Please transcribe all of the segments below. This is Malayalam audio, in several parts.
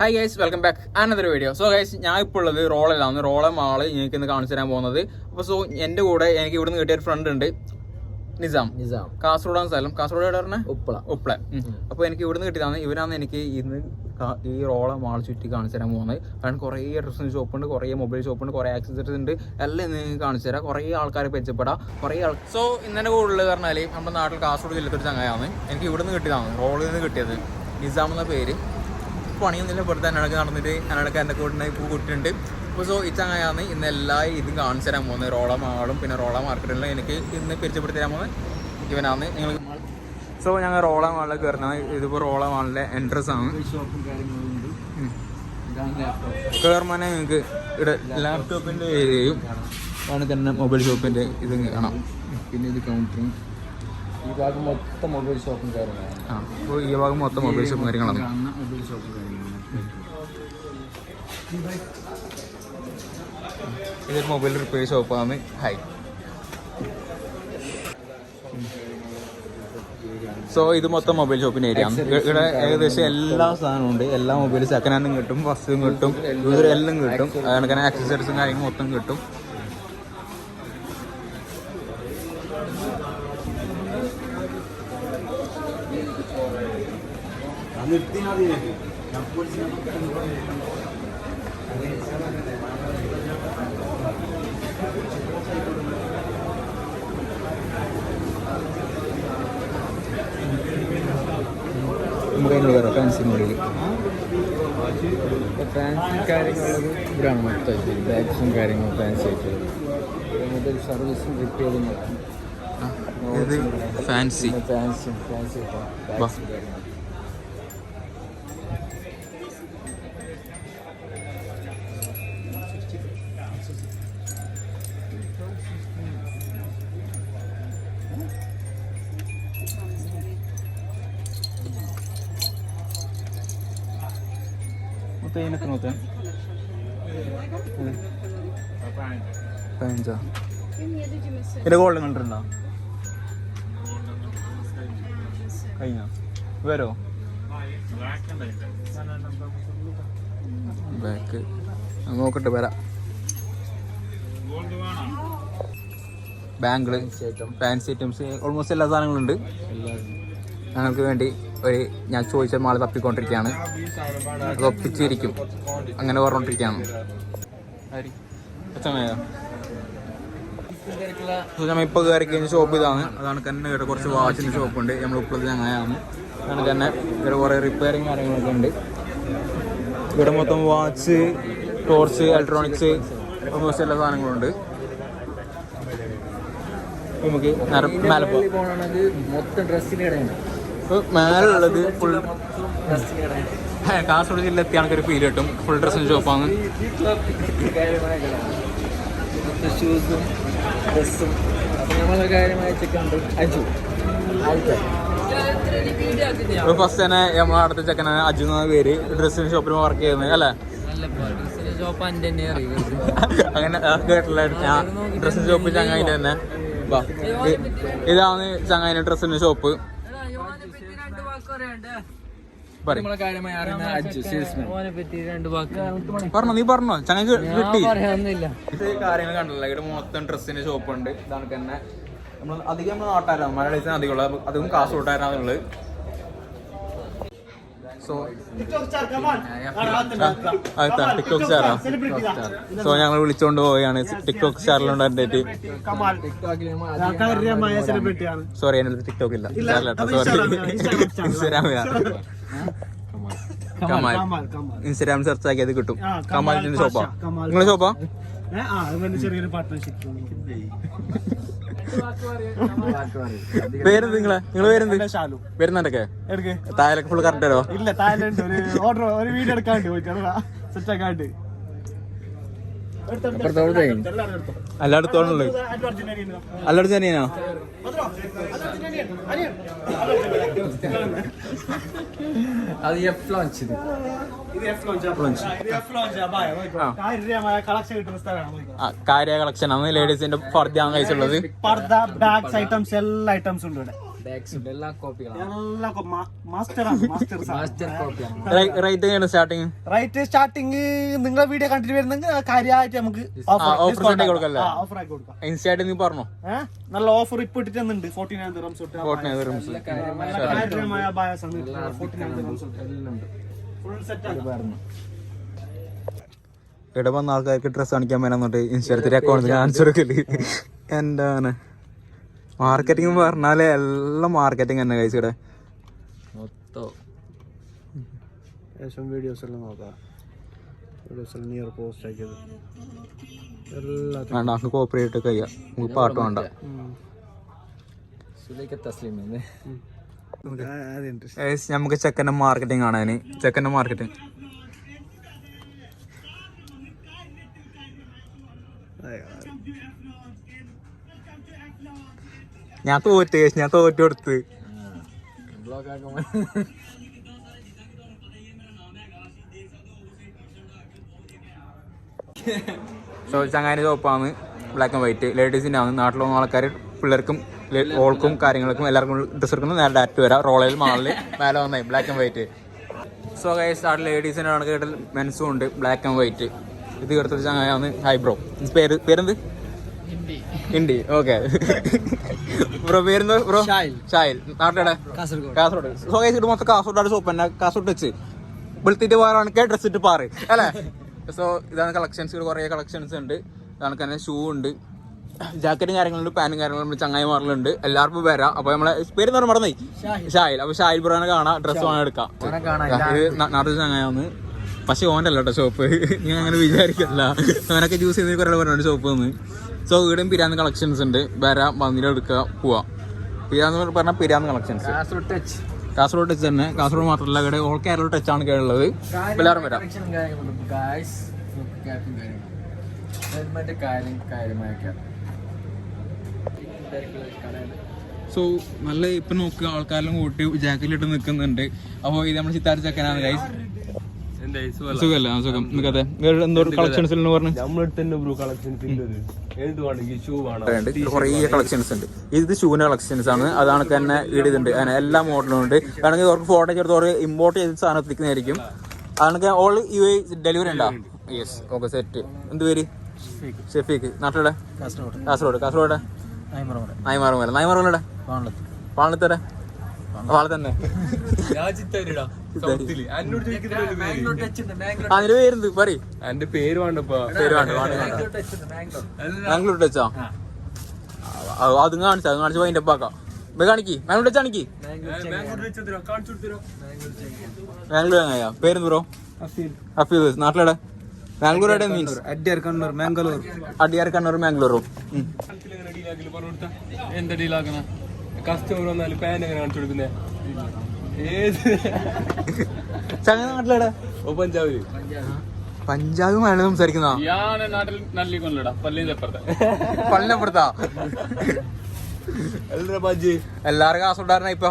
Hi guys welcome back another video so guys ഞാൻ ഇപ്പോൾ ഉള്ളത് റോളയിലാണ്. റോള മാൾ എനിക്ക് ഇന്ന് കാണിച്ചു തരാൻ പോകുന്നത്. അപ്പോൾ സോ എന്റെ കൂടെ എനിക്ക് ഇവിടുന്ന് കിട്ടിയ ഒരു ഫ്രണ്ട് ഉണ്ട്. നിസാം. നിസാം. കാസർഗോഡാണ് സ്ഥലം. കാസർഗോഡ് എവിടെ പറഞ്ഞേ? ഉപ്പള. ഉപ്പള. അപ്പോൾ എനിക്ക് ഇവിടുന്ന് കിട്ടിയതാണ്. ഇവരാണ് എനിക്ക് ഇന്ന് ഈ റോള മാൾ ചുറ്റി കാണിച്ചു തരാൻ പോകുന്നത്. കാരണം കുറേ ഡ്രസ്സിന് ഷോപ്പുണ്ട് കുറേ മൊബൈൽ ഷോപ്പുണ്ട് കുറേ ആക്സസറീസ് ഉണ്ട്. എല്ലാം ഇന്ന് നിങ്ങൾക്ക് കാണിച്ചു തരാം കുറേ ആൾക്കാരെ പരിചയപ്പെടാം. കുറേ ആൾ സോ ഇന്നെ കൂടുതൽ പറഞ്ഞാൽ നമ്മുടെ നാട്ടിൽ കാസർഗോഡ് ജില്ലത്തൊരു ചങ്ങായാണ് എനിക്ക് ഇവിടുന്ന് കിട്ടിയതാണ്. റോളിൽ നിന്ന് കിട്ടിയത്. നിസാം എന്ന പേര്. പണിയൊന്നുമില്ല. വെറുതെ അനടക്ക് നടന്നിട്ട് അനടക്ക് എന്റെ കൂടെ ഇപ്പോൾ കൂട്ടിയിട്ടുണ്ട് അപ്പോൾ സോ ഇച്ചങ്ങനെയാണ് ഇന്ന് എല്ലാ ഇതും കാണിച്ചു തരാൻ പോകുന്നത് റോള മാളും പിന്നെ റോള മാർക്കറ്റിലും എനിക്ക് ഇന്ന് പിരിച്ചപ്പെടുത്തി തരാൻ പോകുന്നത് ഇവനാണ്. നിങ്ങൾ സോ ഞങ്ങൾ റോള മാളിലേക്ക് വരുന്നത് ഇതിപ്പോൾ റോള മാളിലെ എൻട്രസ് ആണ്. കയറുമ്പോൾ നിങ്ങൾക്ക് ഇവിടെ ലാപ്ടോപ്പിന്റെ ഏരിയയും ആണ് തന്നെ മൊബൈൽ ഷോപ്പിന്റെ ഇത് കാണാം. പിന്നെ ഇത് കൗണ്ടറും ഈ ഭാഗം മൊത്തം മൊബൈൽ ഷോപ്പും കാര്യങ്ങളാണ്. ആ അപ്പോൾ ഈ ഭാഗം മൊത്തം മൊബൈൽ ഷോപ്പും കാര്യങ്ങളാണ്. മൊബൈൽ ഷോപ്പും ഇതൊരു മൊബൈൽ റിപ്പയർ ഷോപ്പാണ് ഹൈ സോ ഇത് മൊത്തം മൊബൈൽ ഷോപ്പിന്റെ ഏരിയ ഇവിടെ ഏകദേശം എല്ലാ സാധനവും ഉണ്ട്. എല്ലാ മൊബൈൽ സെക്കൻഡ് ഹാൻഡും കിട്ടും ഫസ്റ്റും കിട്ടും എല്ലാം കിട്ടും. അങ്ങനെ ആക്സസറീസും കാര്യങ്ങളും മൊത്തം കിട്ടും. നമുക്ക് അതിന് കയറാം ഫാൻസി മോഡൽ ഫാൻസി കാര്യങ്ങളുള്ളത് ഇവിടെയാണ് മൊത്തമായിട്ട്. ബാഗ്സും കാര്യങ്ങളും ഫാൻസി ആയിട്ട്. മൊബൈൽ സർവീസും റിപ്പയറിംഗ് ഇത് ഫാൻസി ഫാൻസി ഫാൻസി ബാഗ്സും കാര്യങ്ങളും മൊത്തം ഇതിനൊക്കെ മൊത്തം പതിനഞ്ചാ ഇതിന്റെ ഗോൾഡ് കണ്ടിട്ടുണ്ടോ കഴിഞ്ഞോ? വരോ ബാക്ക് നോക്കട്ടെ വരാം. ബാങ്കിൾ ഫാൻസി ഐറ്റംസ് ഓൾമോസ്റ്റ് എല്ലാ സാധനങ്ങളും ഉണ്ട്. ഞങ്ങൾക്ക് വേണ്ടി ഒരു ഞാൻ ചോദിച്ച മാൾ തപ്പിക്കൊണ്ടിരിക്കുകയാണ്. അത് ഒപ്പിച്ചിരിക്കും. അങ്ങനെ പറഞ്ഞോണ്ടിരിക്കുകയാണ്. നമ്മൾ ഇപ്പോൾ കയറി കഴിഞ്ഞ ഷോപ്പ് ഇതാണ്. അതാണ് തന്നെ ഇവിടെ കുറച്ച് വാച്ചിന്റെ ഷോപ്പ് ഉണ്ട്. നമ്മൾ ഇപ്പോഴത്തെ ചങ്ങായാണ് അതാണ് തന്നെ ഇവിടെ കുറേ റിപ്പയറിങ് കാര്യങ്ങളൊക്കെ ഉണ്ട്. ഇവിടെ മൊത്തം വാച്ച് ടോർച്ച് ഇലക്ട്രോണിക്സ് ഓൾമോസ്റ്റ് എല്ലാ സാധനങ്ങളുണ്ട് നമുക്ക് മലപ്പുറം മൊത്തം ഡ്രസ്സിന്റെ കടയാണ്. മേലുള്ളത് ഫുൾ ഡ്രസ്സിന് കാസർഗോഡ് ജില്ല എത്തിയാണെങ്കിൽ ഒരു ഫീൽ കിട്ടും ഫുൾ ഡ്രസ്സും ഷോപ്പാണ് കാര്യമായ കടയാണ് മൊത്തം ഷൂസും ഡ്രസ്സും അപ്പം നമ്മളെ കാര്യമായ ചെക്കുണ്ട് അജു. ഫസ്റ്റ് തന്നെ നമ്മളെ അടുത്ത ചെക്കന അജു എന്ന പേര്. ഡ്രസ്സിന് ഷോപ്പിൽ വർക്ക് ചെയ്യുന്നത് അല്ലേ? അങ്ങനെ കേട്ടില്ല ഞാൻ ഡ്രസ്സിന്റെ ഷോപ്പ് ചങ്ങായിന്റെ തന്നെ. ഇതാണ് ചങ്ങായിന്റെ ഡ്രസ്സിന് ഷോപ്പ് പറയും നമ്മളെ കാര്യമായി അറിയുന്ന അജു സെയിൽസ്മാൻ ഓനെ പറ്റി രണ്ട് വാക്ക് പറഞ്ഞോ നീ പറഞ്ഞോ. ചങ്ങക്ക് കിട്ടി. പറയാനൊന്നുമില്ല. ഇത് കാര്യങ്ങൾ കണ്ടല്ലോ ഇവിടെ മൊത്തം ഡ്രസ്സിന്റെ ഷോപ്പ് ഉണ്ട്. ഇതാണ് തന്നെ നമ്മൾ അധികം നാട്ടാരാണ് മലയാളീസിന് അധികം ഉള്ളത്. അതും കാസർഗോട്ടുകാരാണുള്ളത് സോ ടിക്ടോക്ക് സ്റ്റാറാ സോ ഞങ്ങൾ വിളിച്ചോണ്ട് പോവുകയാണ്. ടിക്ടോക്ക് സ്റ്റാറിലുണ്ടായിട്ട് സോറി എന്റെ ടിക്ടോക്ക് ഇല്ല. സോറി ഇൻസ്റ്റാഗ്രാമിലാണ് കമാൽ കമാൽ കമാൽ ഇൻസ്റ്റാഗ്രാം സെർച്ച് ആക്കിയത് കിട്ടും. കമാലിന്റെ ഷോപ്പാ നിങ്ങളെ ഷോപ്പാ ചെറിയൊരു പാർട്ട്ണർഷിപ്പ് പേരെന്ത് നിങ്ങളെ? നിങ്ങൾ പേരെന്ത്? ഷാലു വരുന്നുണ്ടൊക്കെ എടുക്ക്. താഴേക്ക് ഫുൾ കറക്റ്റ് ഇല്ല തായ്ലൻഡ് ഒരു ഓർഡർ ഒരു വീഡിയോ എടുക്കാണ്ട് പോയിട്ട് സെറ്റ് ആക്കാണ്ട് എല്ലായിടത്തോളം എല്ലായിടത്തും തന്നെയാണോ അത് എഫ് കാര്യ കളക്ഷൻ ആണ്. ലേഡീസിന്റെ പർദ്ദ കഴിച്ചുള്ളത് പർദ്ദ ബാഗ്സ് ഐറ്റംസ് എല്ലാ ഐറ്റംസും ഉണ്ട് ഇവിടെ. ബാഗ്സും എല്ലാം കോപ്പികളാണ് എല്ലാ മാസ്റ്ററാണ് മാസ്റ്റർ മാസ്റ്റർ കോപ്പിയാണ് റേറ്റ് എങ്ങനെയാണ് സ്റ്റാർട്ടിങ് റൈറ്റ് സ്റ്റാർട്ടിങ് നിങ്ങളെ വീഡിയോ കണ്ടിട്ട് വരുന്നെങ്കിൽ കാര്യമായിട്ട് നമുക്ക് ഓഫർ ആക്കി. ഓഫർ ആക്കി കൊടുക്കാം. ഇൻസ്റ്റായിട്ട് നീ പറഞ്ഞോ? നല്ല ഓഫർ ഇപ്പൊ ഇട്ടിട്ടുണ്ട്. ഫോർട്ടി നയൻ ദിറംസ് തൊട്ട്. നയൻ ദിറംസ് ഫുൾ സെറ്റ് ആണ്. പറഞ്ഞു ഇവിടെ വന്ന ആൾക്കാർക്ക് ഡ്രസ് കാണിക്കാൻ വേണമെന്നുണ്ട് ഇൻസ്റ്റാഗ്രാമത്തിൽ അക്കൗണ്ട് കാണിച്ചു കൊടുക്കൽ. എന്താണ്? മാർക്കറ്റിംഗ് പറഞ്ഞാൽ എല്ലാം മാർക്കറ്റിംഗ് തന്നെ കഴിച്ചു ഇവിടെ. മൊത്തം. ഏകദേശം വീഡിയോസ് എല്ലാം നോക്കാം. വീഡിയോസ് നിയർ പോസ്റ്റ് ആക്കിയത്. വേണ്ട നമുക്ക് കോപ്പറേറ്റ് കഴിയാം നമുക്ക് പാട്ട് വേണ്ട. നമുക്ക് ചെക്കന്റെ മാർക്കറ്റിംഗ് കാണാൻ ചെക്കന്റെ മാർക്കറ്റിംഗ് ഞാൻ തോറ്റ് ഞാൻ തോറ്റ് കൊടുത്ത്. സോ ചങ്ങാരി ചോപ്പാണ് ബ്ലാക്ക് ആൻഡ് വൈറ്റ് ലേഡീസിന്റെ ആണ്. നാട്ടിലുള്ള ആൾക്കാർ പിള്ളേർക്കും ഓൾക്കും കാര്യങ്ങൾക്കും എല്ലാവർക്കും ഡ്രസ്സ് എടുക്കുന്നത്. നേരെ ഡാറ്റ് വരാം. റോളയിൽ മാളിൽ മേലെ വന്നായി black and white so guys നാട്ടിൽ ലേഡീസിന്റെ ആണ് കേട്ടൽ മെൻസും ഉണ്ട് ബ്ലാക്ക് ആൻഡ് വൈറ്റ് ഇത് എടുത്തൊരു ചങ്ങായാണ് ഹൈബ്രോ പേര് പേരെന്ത്? ഹിന്ദി. ഓക്കെ ബ്രോ പേരെന്ത്? ബ്രോ ഷായിൽ നാട്ടിലെ കാസർഗോഡ്. സോ ഗൈസ് ഇത് മൊത്തം കാസർഗോഡ് സോപ്പ് തന്നെ. കാസർഗോഡ് വെച്ച്. വെളുത്തിട്ട് പോകാനാണെങ്കിൽ ഡ്രസ് ഇട്ട് പാറ്. അല്ലേ? സോ ഇതാണ് കളക്ഷൻസ് കുറേ കളക്ഷൻസ് ഉണ്ട്. ഇതാണ് തന്നെ ഷൂ ഉണ്ട്. ജാക്കറ്റും കാര്യങ്ങളുണ്ട് പാനും കാര്യങ്ങളും നമ്മൾ ചങ്ങായി മാറലുണ്ട് എല്ലാവർക്കും വരാം. അപ്പൊ നമ്മളെ പേര് എന്ന് മറന്നേ ഷാഹിൽ അപ്പൊ ഷാഹിൽ ബ്രോനെ കാണാം. ഡ്രസ് വേണം എടുക്കാം. ഇത് നാട്ടിൽ ചങ്ങായാന്ന് പക്ഷെ ഓന്റെ അല്ല കേട്ടോ ഷോപ്പ് ഞാൻ അങ്ങനെ വിചാരിക്കല്ല അവനൊക്കെ ജ്യൂസ് ചെയ്ത് കുറേ പറഞ്ഞുണ്ട് ഷോപ്പ് നിന്ന് സോ ഇവിടെയും പിരാന്ന് കളക്ഷൻസ് ഉണ്ട്. വരാം വന്നിട്ട് എടുക്കുക പോവാം. പിരാന്ന് പറഞ്ഞാൽ പിരാന്ന് കളക്ഷൻസ് കാസർഗോഡ് ടച്ച് തന്നെ. കാസർഗോഡ് മാത്രമല്ല ഇവിടെ ഓൾ കേരള ടച്ച് ആണ് കേരളത് എല്ലാവരും വരാം. സോ നല്ല ഇപ്പൊ നോക്കുക ആൾക്കാരെല്ലാം കൂട്ടി ജാക്കറ്റിലിട്ട് നിൽക്കുന്നുണ്ട്. അപ്പോൾ ഇത് നമ്മൾ ചിത്താരി ചക്കനാണ് ഗൈസ് സുഖമല്ല ആ, സുഖം. നിൽക്കത്തെ വേറെ എന്തോ കളക്ഷൻസിൽ പറഞ്ഞു? കുറേ കളക്ഷൻസ് ഉണ്ട് ഇത്. ഷൂവിന്റെ കളക്ഷൻസ് ആണ്. അതാണ് തന്നെ ഇടുന്നുണ്ട് അങ്ങനെ എല്ലാ മോഡലും ഉണ്ട്. വേണമെങ്കിൽ അവർക്ക് ഫോട്ടോ ചേർത്ത് അവർ ഇമ്പോർട്ട് ചെയ്ത് സാധനം എത്തിക്കുന്നതായിരിക്കും. അതാണ് ഓൾ യു എ ഡെലിവറി ഉണ്ടോ? യെസ് ഓക്കെ സെറ്റ് എന്ത് പേര്? ഷെഫീക്ക് നാട്ടിലെ കാസർഗോഡ്. കാസർഗോഡ്. കാസർഗോഡ് നൈമറോടെ നായ്മാറും പാളത്തന്നെ നായ്മാറും ഇവിടെ പാണലത്ത് പാളത്തരെ പാള തന്നെ ബാംഗ്ലൂർ ടച്ച് ഉണ്ട് ബാംഗ്ലൂർ അതിന് പേരെന്ത്? പറയും. എന്റെ പേര് വേണ്ടപ്പോ. പേര് വേണ്ട ബാംഗ്ലൂർ ടച്ച് അത് കാണിച്ചു അത് കാണിച്ചു അതിന്റെ ഒപ്പാക്കാം ഇത് കാണിക്ക്. ബാംഗ്ലൂർ ടച്ച് കാണിക്ക്. ബാംഗ്ലൂർ എങ്ങനെയാ പേരെന്ത് ബ്രോ? ഹഫീദ് നാട്ടിലെടെ ബാംഗ്ലൂർ എവിടെ മീൻസ് അഡ്ഡിയർ കണ്ണൂർ മാംഗ്ലൂർ അടിയാർ കണ്ണൂർ ബാംഗ്ലൂരും ഉം. എന്താ ഡീലാക്കണ കസ്റ്റമർ വന്നാൽ പാൻ എങ്ങനെ കാണിച്ചു കൊടുക്കുന്നേ? ചങ്ങ നാട്ടിലെടെ ഓ പഞ്ചാബ് പഞ്ചാബ് മലയാളം സംസാരിക്കുന്ന ഞാൻ നാട്ടിൽ നല്ല കൊല്ലടാ പള്ളിയിൽ അപ്പുറത്തെ? പള്ളിനപ്പുറത്താ എല്ലാ ബജ്ജി എല്ലാരും കാസർഗോഡായിരുന്ന ഇപ്പൊ?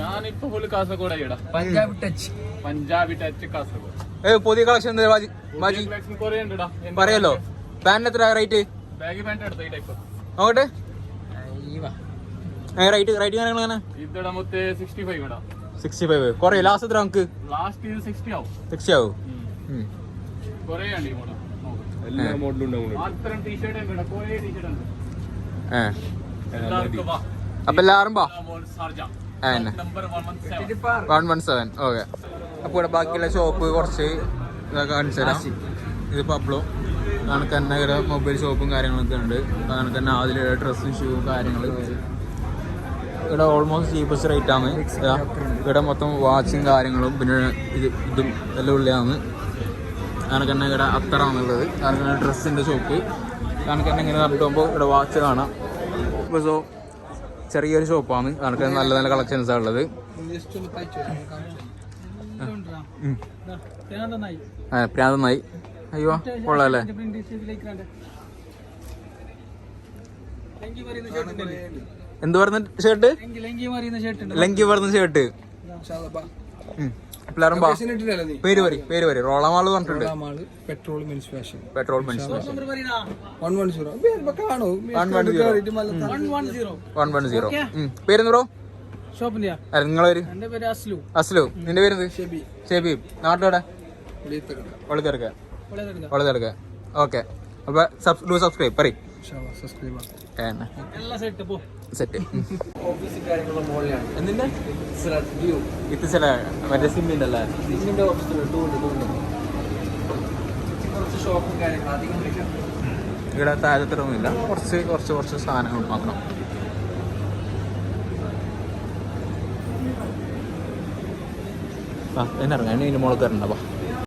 ഞാനിപ്പോ full കാസർഗോഡായിടാ. Punjab touch Punjabi touch Kasaragod. ഏ പുതിയ കളക്ഷൻ ബാജി. പറയല്ലോ. പാന്റിന് എത്ര റേറ്റ് ബാഗി പാന്റ് എടുത്ത ഈ ടൈപ്പ് നോക്കട്ടെ റേറ്റ് റേറ്റ് കാര്യങ്ങൾ എങ്ങനെ ഇതടാ മൊത്തം സിക്സ്റ്റി ഫൈവ് ഇടാ സിക്സ്റ്റി ഫൈവ്. കുറേ ലാസ്റ്റ് എത്ര നമുക്ക്? സിക്സ്റ്റി ആവും. അപ്പൊ എല്ലാവരും വാ. വൺ വൺ സെവൻ ഓക്കെ അപ്പോൾ ഇവിടെ ബാക്കിയുള്ള ഷോപ്പ് കുറച്ച് ഇതൊക്കെ കാണിച്ചു തരാം. ഇതിപ്പോ കണക്ക് തന്നെ മൊബൈൽ ഷോപ്പും കാര്യങ്ങളൊക്കെ ഉണ്ട്. കണക്ക് തന്നെ അതിലെ ഡ്രസ്സും ഷൂവും കാര്യങ്ങൾ ഇവിടെ ഓൾമോസ്റ്റ് ചീപ്പസ്റ്റ് റേറ്റ് ആണ്. ഇവിടെ മൊത്തം വാച്ചും കാര്യങ്ങളും പിന്നെ ഇത് ഇതും എല്ലാം ഉള്ളതാണ്. കാരണം തന്നെ ഇവിടെ അത്തറാണുള്ളത്. കാരണം തന്നെ ഡ്രസ്സിന്റെ ഷോപ്പ് കാരണം തന്നെ ഇങ്ങനെ നടത്തുമ്പോൾ ഇവിടെ വാച്ച് കാണാം. ഇപ്പോൾ സോ ചെറിയൊരു ഷോപ്പാണ് കാരണം തന്നെ നല്ല നല്ല കളക്ഷൻസാണ് ഉള്ളത്. പ്രാന്തമായി അയ്യോ കൊള്ളാല്ലേ? എന്ത് പറഞ്ഞ ഷർട്ട് ലങ്കി പറഞ്ഞ ഷർട്ട് പേര് പേര് റോളമാൾ പറഞ്ഞിട്ടുണ്ട്. Petrol means petrol one one zero. പേരെന്ന് ബ്രോ? നിങ്ങളൊരു അസ്ലു. നിന്റെ പേര് ഷെബീബ് ഓക്കെ. അപ്പൊ സബ്സ്ക്രൈബ് പറയും. സെറ്റ് പോ. സെറ്റ് ഓഫീസും കാര്യങ്ങളും മുകളിലാണ് എന്തിന്റെ? വ്യൂ ഇത് ചില മറ്റേ അല്ലേ ഷോപ്പും കാര്യങ്ങളും അധികം ഇല്ല. ഇവിടെ താരതമ്യമില്ല കുറച്ച് കുറച്ച് കുറച്ച് സാധനങ്ങൾ മാത്രം. ആ ഇതിന്റെ മുകളിൽ കയറണ്ടപ്പാ